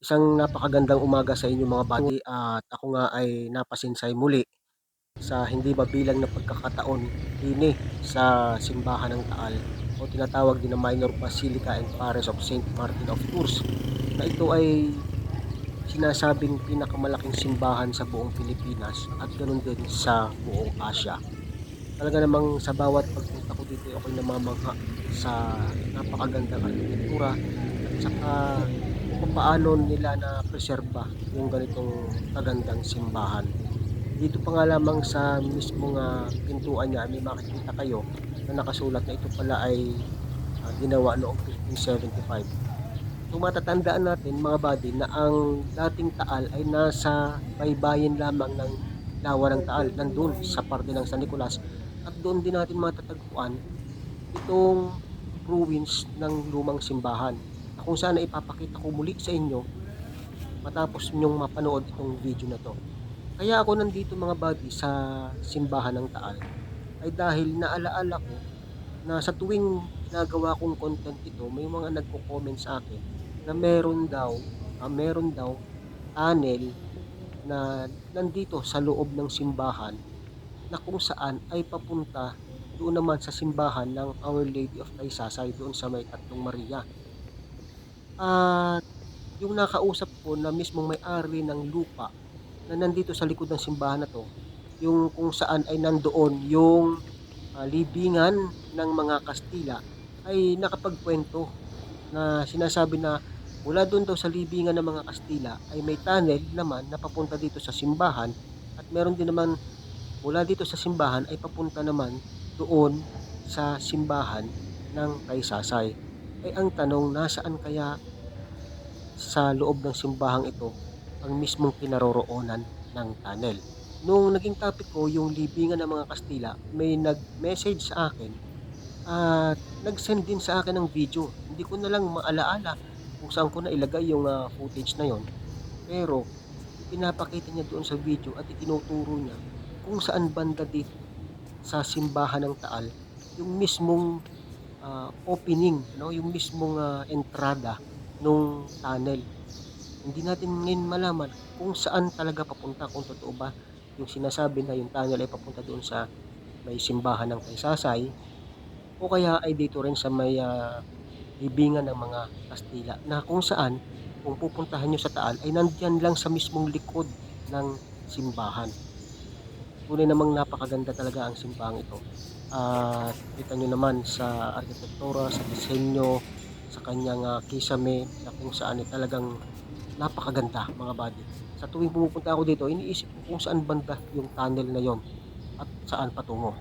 Isang napakagandang umaga sa inyo mga buddy at ako nga ay napasinsay muli sa hindi mabilang na pagkakataon dini sa simbahan ng Taal o tinatawag din na Minor Basilica and Parish of St. Martin of Tours na ito ay sinasabing pinakamalaking simbahan sa buong Pilipinas at ganoon din sa buong Asia. Talaga namang sa bawat pagpunta ko dito ako'y namamangha sa napakagandang arkitektura at saka paano nila na preserba yung ganitong kagandang simbahan. Dito pa nga lamang sa mismong ah, pintuan niya may makikita kayo na nakasulat na ito pala ay ah, ginawa noong 1575. Kung natin mga buddy na ang dating Taal ay nasa baybayin lamang ng lawa ng Taal, nandun sa parte ng San Nicolas at doon din natin matatagpuan itong ruins ng lumang simbahan kung saan ipapakita ko muli sa inyo matapos nyong mapanood itong video na to. Kaya ako nandito mga buddy sa simbahan ng Taal ay dahil naalaala ko na sa tuwing ginagawa kong content ito may mga nagko-comment sa akin na meron daw ah, meron daw tunnel na nandito sa loob ng simbahan na kung saan ay papunta doon naman sa simbahan ng Our Lady of Taysasay doon sa may Tatlong Maria. At yung nakausap ko na mismong may-ari ng lupa na nandito sa likod ng simbahan na to, yung kung saan ay nandoon yung ah, libingan ng mga Kastila ay nakapagkwento na sinasabi na mula doon daw sa libingan ng mga Kastila ay may tunnel naman na papunta dito sa simbahan at meron din naman mula dito sa simbahan ay papunta naman doon sa simbahan ng Taysasay. Ay ang tanong, nasaan kaya sa loob ng simbahang ito ang mismong kinaroroonan ng tunnel? Nung naging topic ko yung libingan ng mga Kastila, may nag-message sa akin at nag-send din sa akin ng video. Hindi ko na lang maalaala kung saan ko na ilagay yung ah, footage na yon. Pero pinapakita niya doon sa video at itinuturo niya kung saan banda dito sa simbahan ng Taal yung mismong ah, opening, no? yung mismong ah, entrada nung tunnel. Hindi natin ngayon malaman kung saan talaga papunta, kung totoo ba yung sinasabi na yung tunnel ay papunta doon sa may simbahan ng Kaysasay o kaya ay dito rin sa may ah, libingan ng mga Kastila na kung saan kung pupuntahan nyo sa Taal ay nandyan lang sa mismong likod ng simbahan. Tunay namang napakaganda talaga ang simbahang ito. At kita nyo naman sa arkitektura, sa disenyo, sa kanyang ah, kisame na kung saan ay talagang napakaganda mga buddy. Sa tuwing pumupunta ako dito, iniisip ko kung saan banda yung tunnel na yon at saan patungo.